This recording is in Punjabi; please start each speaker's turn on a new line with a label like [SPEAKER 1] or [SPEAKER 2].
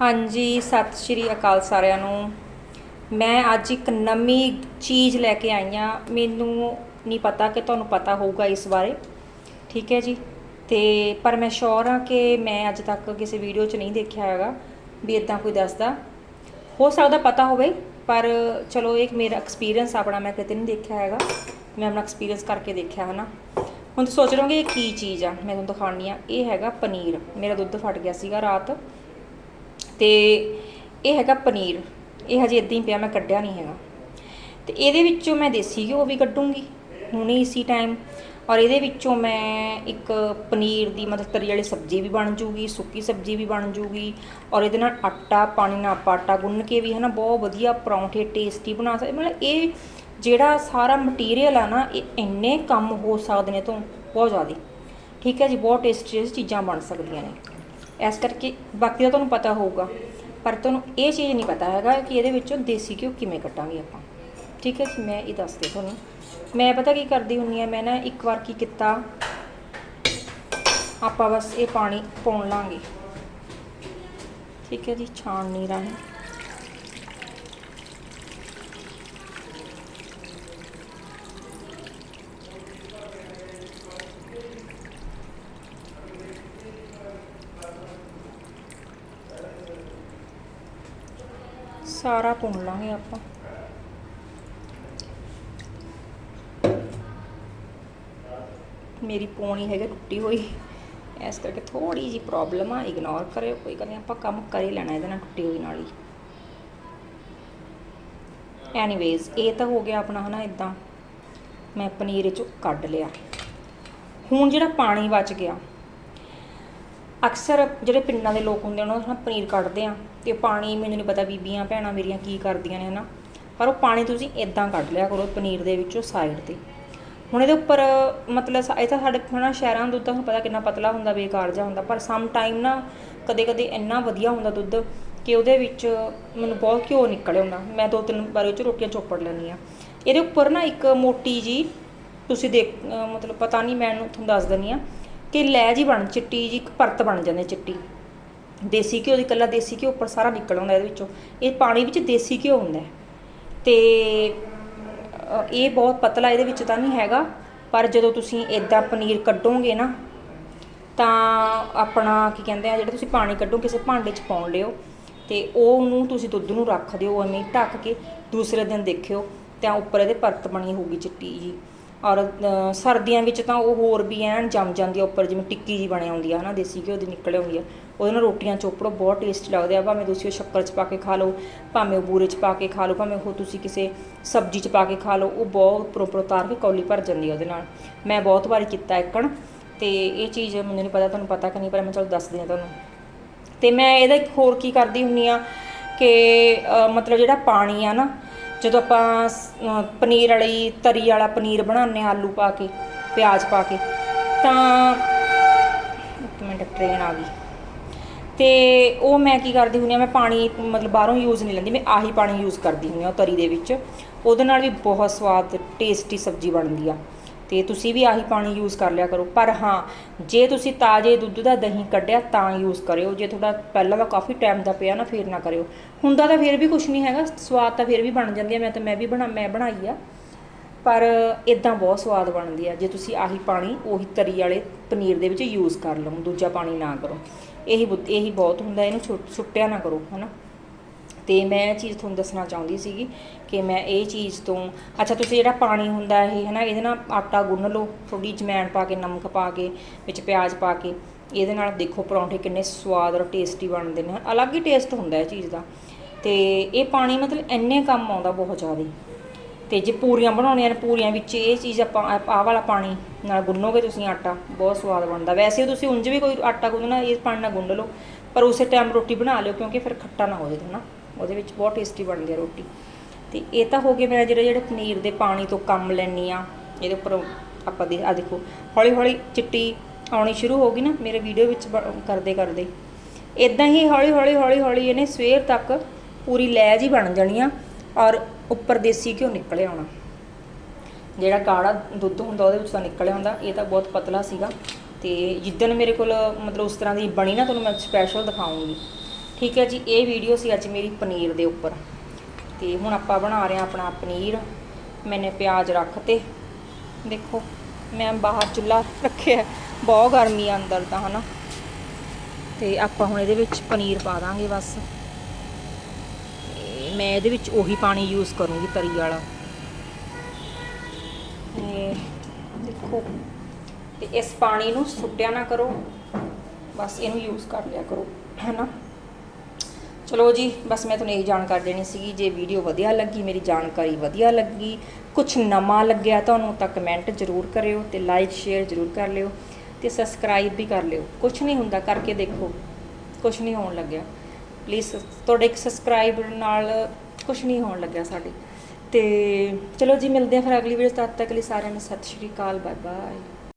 [SPEAKER 1] ਹਾਂਜੀ, ਸਤਿ ਸ਼੍ਰੀ ਅਕਾਲ ਸਾਰਿਆਂ ਨੂੰ। ਮੈਂ ਅੱਜ ਇੱਕ ਨਵੀਂ ਚੀਜ਼ ਲੈ ਕੇ ਆਈ ਹਾਂ। ਮੈਨੂੰ ਨਹੀਂ ਪਤਾ ਕਿ ਤੁਹਾਨੂੰ ਪਤਾ ਹੋਊਗਾ ਇਸ ਬਾਰੇ, ਠੀਕ ਹੈ ਜੀ? ਤੇ ਪਰ ਮੈਂ ਸ਼ੋਰ ਹਾਂ ਕਿ ਮੈਂ ਅੱਜ ਤੱਕ ਕਿਸੇ ਵੀਡੀਓ 'ਚ ਨਹੀਂ ਦੇਖਿਆ ਹੈਗਾ, ਵੀ ਇਦਾਂ ਕੋਈ ਦੱਸਦਾ। ਹੋ ਸਕਦਾ ਪਤਾ ਹੋਵੇ, ਪਰ ਚਲੋ ਇੱਕ ਮੇਰਾ ਐਕਸਪੀਰੀਅੰਸ ਆਪਣਾ ਮੈਂ ਕਿਤੇ ਨਹੀਂ ਦੇਖਿਆ ਹੈਗਾ। ਮੈਂ ਆਪਣਾ ਐਕਸਪੀਰੀਅੰਸ ਕਰਕੇ ਦੇਖਿਆ ਹੈ ਨਾ ਹੁਣ ਤੁਸੀਂ ਸੋਚ ਰਹੋਗੇ ਇਹ ਕੀ ਚੀਜ਼ ਆ? ਮੈਂ ਤੁਹਾਨੂੰ ਦਿਖਾਉਣੀ ਆ। ਇਹ ਹੈਗਾ ਪਨੀਰ। ਮੇਰਾ ਦੁੱਧ ਫਟ ਗਿਆ ਸੀਗਾ ਰਾਤ। ਤੇ ਇਹ ਹੈਗਾ ਪਨੀਰ। ਇਹ ਹਜੇ ਇਦਾਂ ਹੀ ਪਿਆ, ਮੈਂ ਕੱਢਿਆ ਨਹੀਂ ਹੈਗਾ। ਤੇ ਇਹਦੇ ਵਿੱਚੋਂ ਮੈਂ ਦੇਸੀ ਘਿਓ ਵੀ ਕੱਢੂੰਗੀ, ਹੁਣੇ ਇਸੀ ਟਾਈਮ ਔਰ ਇਹਦੇ ਵਿੱਚੋਂ ਮੈਂ ਇੱਕ ਪਨੀਰ ਦੀ ਮਤਲਬ ਤਰੀ ਵਾਲੀ ਸਬਜ਼ੀ ਵੀ ਬਣ ਜੂਗੀ, ਸੁੱਕੀ ਸਬਜ਼ੀ ਵੀ ਬਣ ਜੂਗੀ। ਔਰ ਇਹਦੇ ਨਾਲ ਆਟਾ, ਪਾਣੀ ਨਾਲ ਆਪਾਂ ਆਟਾ ਗੁੰਨ ਕੇ ਵੀ ਹਨਾ ਬਹੁਤ ਵਧੀਆ ਪਰੌਂਠੇ ਟੇਸਟੀ ਬਣਾ ਸਕਦੇ। ਮਤਲਬ ਇਹ ਜਿਹੜਾ ਸਾਰਾ ਮਟੀਰੀਅਲ ਆ ਨਾ, ਇਹ ਇੰਨੇ ਕੰਮ ਹੋ ਸਕਦੇ ਨੇ ਤੋਂ ਬਹੁਤ ਜ਼ਿਆਦਾ। ਠੀਕ ਹੈ ਜੀ, ਬਹੁਤ ਟੇਸਟੀ ਚੀਜ਼ਾਂ ਬਣ ਸਕਦੀਆਂ ਨੇ। ਇਸ ਕਰਕੇ ਬਾਕੀ ਦਾ ਤੁਹਾਨੂੰ ਪਤਾ ਹੋਊਗਾ। ਪਰ ਤੁਹਾਨੂੰ ਇਹ ਚੀਜ਼ ਨਹੀਂ ਪਤਾ ਹੈਗਾ ਕਿ ਇਹਦੇ ਵਿੱਚੋਂ ਦੇਸੀ ਘਿਓ ਕਿਵੇਂ ਕੱਟਾਂਗੇ ਆਪਾਂ। ਠੀਕ ਹੈ ਜੀ, ਮੈਂ ਇਹ ਦੱਸਦੇ ਤੁਹਾਨੂੰ। ਮੈਂ ਪਤਾ ਕੀ ਕਰਦੀ ਹੁੰਨੀ ਆ ਮੈਂ ਨਾ ਇੱਕ ਵਾਰ ਕੀ ਕੀਤਾ, ਆਪਾਂ ਬਸ ਇਹ ਪਾਣੀ ਪਾਉਣ ਲਾਂਗੇ। ਠੀਕ ਹੈ ਜੀ ਛਾਣਨੀ ਰਾਹੀਂ। ਸਾਰਾ ਭੁੰਨ ਲਾਂਗੇ ਆਪਾਂ। ਮੇਰੀ ਪੋਣੀ ਹੈਗਾ, ਟੁੱਟੀ ਹੋਈ। ਇਸ ਕਰਕੇ ਥੋੜੀ ਜੀ ਪ੍ਰੋਬਲਮ ਆ ਇਗਨੋਰ ਕਰਿਓ। ਕੋਈ ਗੱਲ ਨਹੀਂ ਆਪਾਂ ਕੰਮ ਕਰ ਹੀ ਲੈਣਾ ਇਹਦੇ ਨਾਲ, ਟੁੱਟੀ ਹੋਈ ਨਾਲ ਹੀ। ਐਨੀਵੇਜ਼ ਇਹ ਤਾਂ ਹੋ ਗਿਆ ਆਪਣਾ ਹਨਾ ਇਦਾਂ ਮੈਂ ਪਨੀਰ ਚੋਂ ਕੱਢ ਲਿਆ। ਹੁਣ ਜਿਹੜਾ ਪਾਣੀ ਬਚ ਗਿਆ ਅਕਸਰ ਜਿਹੜੇ ਪਿੰਡਾਂ ਦੇ ਲੋਕ ਹੁੰਦੇ ਉਹਨਾਂ ਦਾ ਪਨੀਰ ਕੱਢਦੇ ਆ ਤੇ ਪਾਣੀ, ਮੈਨੂੰ ਨਹੀਂ ਪਤਾ ਬੀਬੀਆਂ ਭੈਣਾਂ ਮੇਰੀਆਂ ਕੀ ਕਰਦੀਆਂ ਨੇ ਹਨਾ। ਪਰ ਉਹ ਪਾਣੀ ਤੁਸੀਂ ਇਦਾਂ ਕੱਢ ਲਿਆ ਕਰੋ ਪਨੀਰ ਦੇ ਵਿੱਚੋਂ ਸਾਈਡ ਤੇ। ਹੁਣ ਇਹਦੇ ਉੱਪਰ ਮਤਲਬ ਇਹ ਤਾਂ ਸਾਡੇ ਹਨਾ ਸ਼ਹਿਰਾਂ ਦਾ ਦੁੱਧ ਤੁਹਾਨੂੰ ਪਤਾ ਕਿੰਨਾ ਪਤਲਾ ਹੁੰਦਾ, ਬੇਕਾਰ ਜਿਹਾ ਹੁੰਦਾ, ਪਰ ਸਮ ਟਾਈਮ ਨਾ ਕਦੇ ਕਦੇ ਇੰਨਾ ਵਧੀਆ ਹੁੰਦਾ ਦੁੱਧ ਕਿ ਉਹਦੇ ਵਿੱਚ ਮੈਨੂੰ ਬਹੁਤ ਘਿਓ ਨਿਕਲ ਆਉਂਦਾ ਮੈਂ ਦੋ ਤਿੰਨ ਵਾਰ ਉਹ 'ਚ ਰੋਟੀਆਂ ਚੋਪੜ ਲੈਂਦੀ ਆ ਇਹਦੇ ਉੱਪਰ ਨਾ ਇੱਕ ਮੋਟੀ ਜੀ ਤੁਸੀਂ ਦੇਖ ਮਤਲਬ ਪਤਾ ਨਹੀਂ, ਮੈਂ ਤੁਹਾਨੂੰ ਦੱਸ ਦਿੰਦੀ ਆ ਕਿ ਲੈ ਜੀ ਬਣ, ਚਿੱਟੀ ਜੀ ਇੱਕ ਪਰਤ ਬਣ ਜਾਂਦੀ ਹੈ ਚਿੱਟੀ। ਦੇਸੀ ਘਿਓ ਦੀ ਕੱਲਾ ਦੇਸੀ ਘਿਓ ਉੱਪਰ ਸਾਰਾ ਨਿਕਲ ਆਉਂਦਾ ਇਹਦੇ ਵਿੱਚੋਂ। ਇਹ ਪਾਣੀ ਵਿੱਚ ਦੇਸੀ ਘਿਓ ਹੁੰਦਾ ਹੈ। ਤੇ ਇਹ ਬਹੁਤ ਪਤਲਾ ਇਹਦੇ ਵਿੱਚ ਤਾਂ ਨਹੀਂ ਹੈਗਾ, ਪਰ ਜਦੋਂ ਤੁਸੀਂ ਇਦਾਂ ਪਨੀਰ ਕੱਢੋਗੇ ਨਾ, ਤਾਂ ਆਪਣਾ ਕੀ ਕਹਿੰਦੇ ਆ, ਜਿਹੜਾ ਤੁਸੀਂ ਪਾਣੀ ਕੱਢੋ ਕਿਸੇ ਭਾਂਡੇ 'ਚ ਪਾਉਣ ਲਿਓ ਤੇ ਉਹਨੂੰ ਤੁਸੀਂ ਦੁੱਧ ਨੂੰ ਰੱਖ ਦਿਓ ਐਵੇਂ ਢੱਕ ਕੇ ਦੂਸਰੇ ਦਿਨ ਦੇਖਿਓ, ਤਾਂ ਉੱਪਰ ਇਹਦੇ ਪਰਤ ਬਣੀ ਹੋਊਗੀ ਚਿੱਟੀ ਜੀ। ਔਰ ਸਰਦੀਆਂ ਵਿੱਚ ਤਾਂ ਉਹ ਹੋਰ ਵੀ ਐਨ ਜੰਮ ਜਾਂਦੀ ਆ ਉੱਪਰ, ਜਿਵੇਂ ਟਿੱਕੀ ਜੀ ਬਣੀ ਆਉਂਦੀ ਆ ਹਨਾ ਦੇਸੀ ਘਿਓ ਦੀ ਨਿਕਲ ਆਉਂਦੀ ਆ। ਉਹਦੇ ਨਾਲ ਰੋਟੀਆਂ ਚੋਪੜੋ, ਬਹੁਤ ਟੇਸਟੀ ਲੱਗਦੇ ਆ। ਭਾਵੇਂ ਤੁਸੀਂ ਉਹ ਸ਼ੱਕਰ 'ਚ ਪਾ ਕੇ ਖਾ ਲਓ, ਭਾਵੇਂ ਉਹ ਬੂਰੇ 'ਚ ਪਾ ਕੇ ਖਾ ਲਓ, ਭਾਵੇਂ ਉਹ ਤੁਸੀਂ ਕਿਸੇ ਸਬਜ਼ੀ 'ਚ ਪਾ ਕੇ ਖਾ ਲਓ, ਉਹ ਬਹੁਤ ਉੱਪਰੋਂ ਉੱਪਰੋਂ ਉਤਾਰ ਕੇ ਕੌਲੀ ਭਰ ਜਾਂਦੀ ਆ ਉਹਦੇ ਨਾਲ। ਮੈਂ ਬਹੁਤ ਵਾਰੀ ਕੀਤਾ ਇੱਕਣ, ਤੇ ਇਹ ਚੀਜ਼ ਮੈਨੂੰ ਨਹੀਂ ਪਤਾ, ਤੁਹਾਨੂੰ ਪਤਾ ਕਿ ਨਹੀਂ, ਪਰ ਮੈਂ ਚਲੋ ਦੱਸਦੀ ਹਾਂ ਤੁਹਾਨੂੰ। ਤੇ ਮੈਂ ਇਹਦਾ ਇੱਕ ਹੋਰ ਕੀ ਕਰਦੀ ਹੁੰਨੀ ਆ ਕਿ ਮਤਲਬ ਜਿਹੜਾ ਪਾਣੀ ਆ ਨਾ ਜਦੋਂ ਆਪਾਂ ਸ- ਅ, ਪਨੀਰ ਵਾਲੀ ਤਰੀ ਵਾਲਾ ਪਨੀਰ ਬਣਾਉਂਦੇ ਹਾਂ ਆਲੂ ਪਾ ਕੇ ਪਿਆਜ਼ ਪਾ ਕੇ ਤਾਂ ਇੱਕ ਮਿੰਟ ਟ੍ਰੇਨ ਆ ਗਈ। ਤੇ ਉਹ ਮੈਂ ਕੀ ਕਰਦੀ ਹੁੰਦੀ ਆ ਮੈਂ ਪਾਣੀ ਮਤਲਬ ਬਾਹਰੋਂ ਯੂਜ਼ ਨਹੀਂ ਲੈਂਦੀ ਮੈਂ ਆਹੀ ਪਾਣੀ ਯੂਜ਼ ਕਰਦੀ ਹੁੰਦੀ ਆ ਉਹ ਤਰੀ ਦੇ ਵਿੱਚ। ਉਹਦੇ ਨਾਲ ਵੀ ਬਹੁਤ ਸਵਾਦ ਟੇਸਟੀ ਸਬਜ਼ੀ ਬਣਦੀ ਆ। ਤੇ ਤੁਸੀਂ ਵੀ ਆਹੀ ਪਾਣੀ ਯੂਜ਼ ਕਰ ਲਿਆ ਕਰੋ। ਪਰ ਹਾਂ, ਜੇ ਤੁਸੀਂ ਤਾਜ਼ੇ ਦੁੱਧ ਦਾ ਦਹੀਂ ਕੱਢਿਆ ਤਾਂ ਯੂਜ਼ ਕਰਿਓ। ਜੇ ਤੁਹਾਡਾ ਪਹਿਲਾਂ ਦਾ ਕਾਫੀ ਟਾਈਮ ਦਾ ਪਿਆ ਨਾ, ਫੇਰ ਨਾ ਕਰਿਓ। ਹੁੰਦਾ ਤਾਂ ਫੇਰ ਵੀ ਕੁਝ ਨਹੀਂ ਹੈਗਾ, ਸਵਾਦ ਤਾਂ ਫੇਰ ਵੀ ਬਣ ਜਾਂਦੀ ਆ। ਮੈਂ ਤਾਂ, ਮੈਂ ਵੀ ਬਣਾ, ਮੈਂ ਬਣਾਈ ਆ। ਪਰ ਇਦਾਂ ਬਹੁਤ ਸਵਾਦ ਬਣਦੀ ਆ। ਜੇ ਤੁਸੀਂ ਆਹੀ ਪਾਣੀ ਉਹੀ ਤਰੀ ਵਾਲੇ ਪਨੀਰ ਦੇ ਵਿੱਚ ਯੂਜ਼ ਕਰ ਲਓ, ਦੂਜਾ ਪਾਣੀ ਨਾ ਕਰੋ। ਇਹੀ ਬੁ- ਇਹੀ ਬਹੁਤ ਹੁੰਦਾ, ਇਹਨੂੰ ਛੁੱਟ- ਸੁੱਟਿਆ ਨਾ ਕਰੋ, ਹਨਾ? ਤੇ ਮੈਂ ਇਹ ਚੀਜ਼ ਤੁਹਾਨੂੰ ਦੱਸਣਾ ਚਾਹੁੰਦੀ ਸੀਗੀ ਕਿ ਮੈਂ ਇਹ ਚੀਜ਼ ਤੋਂ, ਅੱਛਾ, ਤੁਸੀਂ ਜਿਹੜਾ ਪਾਣੀ ਹੁੰਦਾ ਇਹ ਹੈ ਨਾ ਇਹਦੇ ਨਾਲ ਆਟਾ ਗੁੰਨ ਲਓ ਥੋੜੀ ਜਮੈਣ ਪਾ ਕੇ, ਨਮਕ ਪਾ ਕੇ, ਵਿੱਚ ਪਿਆਜ਼ ਪਾ ਕੇ, ਇਹਦੇ ਨਾਲ ਦੇਖੋ ਪਰੌਂਠੇ ਕਿੰਨੇ ਸਵਾਦ ਔਰ ਟੇਸਟੀ ਬਣਦੇ ਨੇ, ਅਲੱਗ ਹੀ ਟੇਸਟ ਹੁੰਦਾ ਇਹ ਚੀਜ਼ ਦਾ। ਤੇ ਇਹ ਪਾਣੀ ਮਤਲਬ ਇੰਨੇ ਕੰਮ ਆਉਂਦਾ ਬਹੁਤ ਜ਼ਿਆਦਾ। ਤੇ ਜੇ ਪੂਰੀਆਂ ਬਣਾਉਣੀਆਂ ਨੇ, ਪੂਰੀਆਂ ਵਿੱਚ ਇਹ ਚੀਜ਼ ਆਪਾਂ, ਆਹ ਵਾਲਾ ਪਾਣੀ ਨਾਲ ਗੁੰਨੋਗੇ ਤੁਸੀਂ ਆਟਾ, ਬਹੁਤ ਸਵਾਦ ਬਣਦਾ। ਵੈਸੇ ਤੁਸੀਂ ਉਂਝ ਵੀ ਕੋਈ ਆਟਾ ਗੁੰਨਣਾ, ਇਹ ਪਾਣੀ ਨਾਲ ਗੁੰਨ ਲਓ, ਪਰ ਉਸੇ ਟਾਈਮ ਰੋਟੀ ਬਣਾ ਲਿਓ, ਕਿਉਂਕਿ ਫਿਰ ਖੱਟਾ ਨਾ ਹੋ ਜਾਵੇ ਨਾ ਉਹਦੇ ਵਿੱਚ ਬਹੁਤ ਟੇਸਟੀ ਬਣਦੀ ਹੈ ਰੋਟੀ। ਤੇ ਇਹ ਤਾਂ ਹੋ ਗਏ ਮੇਰਾ ਜਿਹੜੇ ਜਿਹੜੇ ਪਨੀਰ ਦੇ ਪਾਣੀ ਤੋਂ ਕੰਮ ਲੈਣੀ ਆ ਇਹਦੇ ਉੱਪਰ ਆਪਾਂ ਦੇ ਆ ਦੇਖੋ ਹੌਲੀ ਹੌਲੀ ਚਿੱਟੀ ਆਉਣੀ ਸ਼ੁਰੂ ਹੋ ਗਈ ਨਾ, ਮੇਰੇ ਵੀਡੀਓ ਵਿੱਚ ਬ- ਕਰਦੇ ਕਰਦੇ ਇਦਾਂ ਹੀ ਹੌਲੀ ਹੌਲੀ ਹੌਲੀ ਹੌਲੀ ਇਹਨੇ ਸਵੇਰ ਤੱਕ ਪੂਰੀ ਲੈਜ ਹੀ ਬਣ ਜਾਣੀ ਆ, ਔਰ ਉੱਪਰ ਦੇਸੀ ਘਿਓ ਨਿਕਲੇ ਆਉਣਾ ਜਿਹੜਾ ਕਾੜਾ ਦੁੱਧ ਹੁੰਦਾ, ਉਹਦੇ ਵਿੱਚ ਤਾਂ ਨਿਕਲਿਆ ਹੁੰਦਾ, ਇਹ ਤਾਂ ਬਹੁਤ ਪਤਲਾ ਸੀਗਾ। ਤੇ ਜਿੱਦਣ ਮੇਰੇ ਕੋਲ, ਮਤਲਬ ਉਸ ਤਰ੍ਹਾਂ ਦੀ ਬਣੀ ਨਾ, ਤੁਹਾਨੂੰ ਮੈਂ ਸਪੈਸ਼ਲ ਦਿਖਾਉਂਗੀ। ਠੀਕ ਹੈ ਜੀ, ਇਹ ਵੀਡੀਓ ਸੀ ਅੱਜ ਮੇਰੀ ਪਨੀਰ ਦੇ ਉੱਪਰ। ਤੇ ਹੁਣ ਆਪਾਂ ਬਣਾ ਰਹੇ ਹਾਂ ਆਪਣਾ ਪਨੀਰ। ਮੈਨੇ ਪਿਆਜ਼ ਰੱਖਤੇ ਦੇਖੋ, ਮੈਂ ਬਾਹਰ ਚੁੱਲ੍ਹਾ ਰੱਖਿਆ ਬਹੁਤ ਗਰਮੀ ਆ ਅੰਦਰ ਤਾਂ, ਹਨਾ? ਤੇ ਆਪਾਂ ਹੁਣ ਇਹਦੇ ਵਿੱਚ ਪਨੀਰ ਪਾ ਦਾਂਗੇ ਬਸ। ਤੇ ਮੈਂ ਇਹਦੇ ਵਿੱਚ ਉਹੀ ਪਾਣੀ ਯੂਜ਼ ਕਰੂੰਗੀ, ਤਰੀ ਵਾਲਾ। ਤੇ ਦੇਖੋ, ਤੇ ਇਸ ਪਾਣੀ ਨੂੰ ਸੁੱਟਿਆ ਨਾ ਕਰੋ। ਬਸ ਇਹਨੂੰ ਯੂਜ਼ ਕਰ ਲਿਆ ਕਰੋ, ਹੈਨਾ? ਚਲੋ ਜੀ, ਬਸ ਮੈਂ ਤੁਹਾਨੂੰ ਇਹ ਜਾਣਕਾਰੀ ਦੇਣੀ ਸੀਗੀ, ਜੇ ਵੀਡੀਓ ਵਧੀਆ ਲੱਗੀ, ਮੇਰੀ ਜਾਣਕਾਰੀ ਵਧੀਆ ਲੱਗੀ ਕੁਝ ਨਵਾਂ ਲੱਗਿਆ ਤੁਹਾਨੂੰ ਤਾਂ ਕਮੈਂਟ ਜ਼ਰੂਰ ਕਰਿਓ ਤੇ ਲਾਈਕ ਸ਼ੇਅਰ ਜ਼ਰੂਰ ਕਰ ਲਿਓ ਤੇ ਸਬਸਕ੍ਰਾਈਬ ਵੀ ਕਰ ਲਿਓ। ਕੁਝ ਨਹੀਂ ਹੁੰਦਾ, ਕਰਕੇ ਦੇਖੋ ਕੁਝ ਨਹੀਂ ਹੋਣ ਲੱਗਿਆ। ਪਲੀਜ਼ ਤੁਹਾਡੇ ਇੱਕ ਸਬਸਕ੍ਰਾਈਬ ਨਾਲ ਕੁਝ ਨਹੀਂ ਹੋਣ ਲੱਗਿਆ ਸਾਡੇ। ਤੇ ਚਲੋ ਜੀ, ਮਿਲਦੇ ਆ ਫਿਰ ਅਗਲੀ ਵੀਡੀਓ ਤਦ ਤੱਕ ਲਈ ਸਾਰਿਆਂ ਨੂੰ ਸਤਿ ਸ਼੍ਰੀ ਅਕਾਲ ਬਾਏ ਬਾਏ